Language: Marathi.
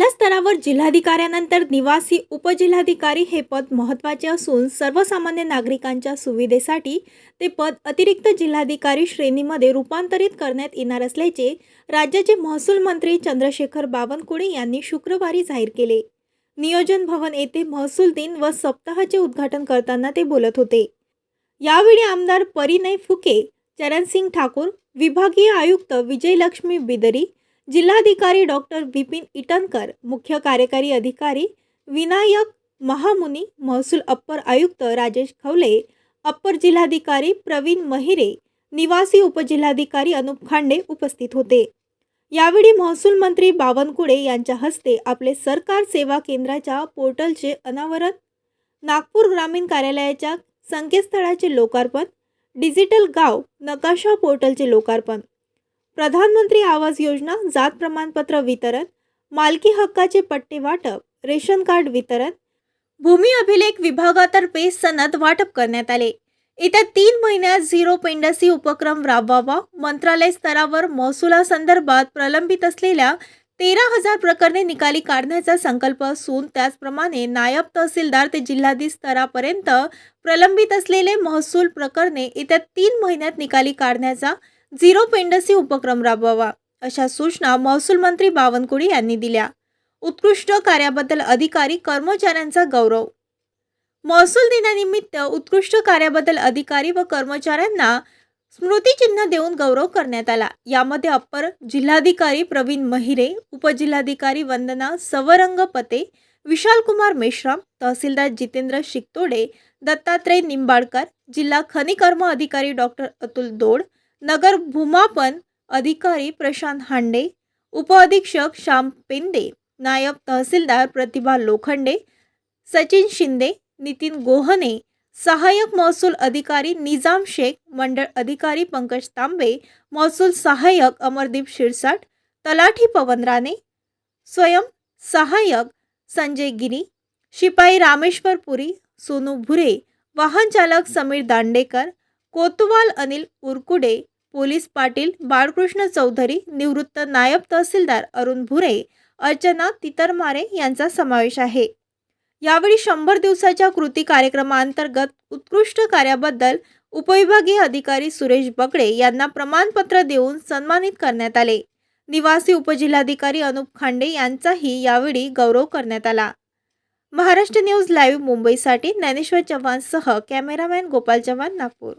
जिल्हा स्तरावर जिल्हाधिकाऱ्यानंतर निवासी उपजिल्हाधिकारी हे पद महत्त्वाचे असून सर्वसामान्य नागरिकांच्या सुविधेसाठी ते पद अतिरिक्त जिल्हाधिकारी श्रेणीमध्ये रूपांतरित करण्यात येणार असल्याचे राज्याचे महसूल मंत्री चंद्रशेखर बावनकुळे यांनी शुक्रवारी जाहीर केले. नियोजन भवन येथे महसूल दिन व सप्ताहाचे उद्घाटन करताना ते बोलत होते. यावेळी आमदार परिणय फुके चरणसिंग ठाकूर विभागीय आयुक्त विजयलक्ष्मी बिदरी जिल्हाधिकारी डॉक्टर विपिन इटनकर मुख्य कार्यकारी अधिकारी विनायक महामुनी महसूल अप्पर आयुक्त राजेश खवले अप्पर जिल्हाधिकारी प्रवीण महिरे निवासी उपजिल्हाधिकारी अनुप खांडे उपस्थित होते. यावेळी महसूल मंत्री बावनकुळे यांच्या हस्ते आपले सरकार सेवा केंद्राच्या पोर्टलचे अनावरण नागपूर ग्रामीण कार्यालयाच्या संकेतस्थळाचे लोकार्पण डिजिटल गाव नकाशा पोर्टलचे लोकार्पण प्रधानमंत्री आवास योजना जात प्रमाणपत्र वितरण मालकी हक्काचे पट्टे वाटप रेशन कार्ड वितरण भूमी अभिलेख विभागातर्फे सनद वाटप करण्यात आले. येत्या तीन महिन्यात झिरो पेंडसी उपक्रम राबवावा मंत्रालय स्तरावर महसुलासंदर्भात प्रलंबित असलेल्या तेरा हजार प्रकरणे निकाली काढण्याचा संकल्प असून त्याचप्रमाणे नायब तहसीलदार ते जिल्हाधीश स्तरापर्यंत प्रलंबित असलेले महसूल प्रकरणे येत्या तीन महिन्यात निकाली काढण्याचा झिरो पेंडसी उपक्रम राबवावा अशा सूचना महसूल मंत्री बावनकुळे यांनी दिल्या. उत्कृष्ट कार्याबद्दल अधिकारी कर्मचाऱ्यांचा गौरव. महसूल दिनानिमित्त उत्कृष्ट कार्याबद्दल अधिकारी व कर्मचाऱ्यांना स्मृतिचिन्ह देऊन गौरव करण्यात आला. यामध्ये अप्पर जिल्हाधिकारी प्रवीण महिरे उपजिल्हाधिकारी वंदना सवरंगपते विशालकुमार मेश्राम तहसीलदार जितेंद्र शिकतोडे दत्तात्रय निंबाडकर जिल्हा खनिकर्म अधिकारी डॉक्टर अतुल दोड नगर भूमापन अधिकारी प्रशांत हांडे उपअधीक्षक श्याम पेंदे नायब तहसीलदार प्रतिभा लोखंडे सचिन शिंदे नितीन गोहने सहाय्यक महसूल अधिकारी निजाम शेख मंडळ अधिकारी पंकज तांबे महसूल सहाय्यक अमरदीप शिरसाट तलाठी पवन राणे स्वयं सहाय्यक संजय गिरी शिपाई रामेश्वर पुरी सोनू भुरे वाहन चालक समीर दांडेकर कोतवाल अनिल उरकुडे पोलीस पाटील बाळकृष्ण चौधरी निवृत्त नायब तहसीलदार अरुण भुरे अर्चना तितरमारे यांचा समावेश आहे. यावेळी शंभर दिवसाच्या कृती कार्यक्रमांतर्गत उत्कृष्ट कार्याबद्दल उपविभागीय अधिकारी सुरेश बगडे यांना प्रमाणपत्र देऊन सन्मानित करण्यात आले. निवासी उपजिल्हाधिकारी अनुप खांडे यांचाही यावेळी गौरव करण्यात आला. महाराष्ट्र न्यूज लाईव्ह मुंबईसाठी ज्ञानेश्वर चव्हाणसह कॅमेरामॅन गोपाल चव्हाण नागपूर.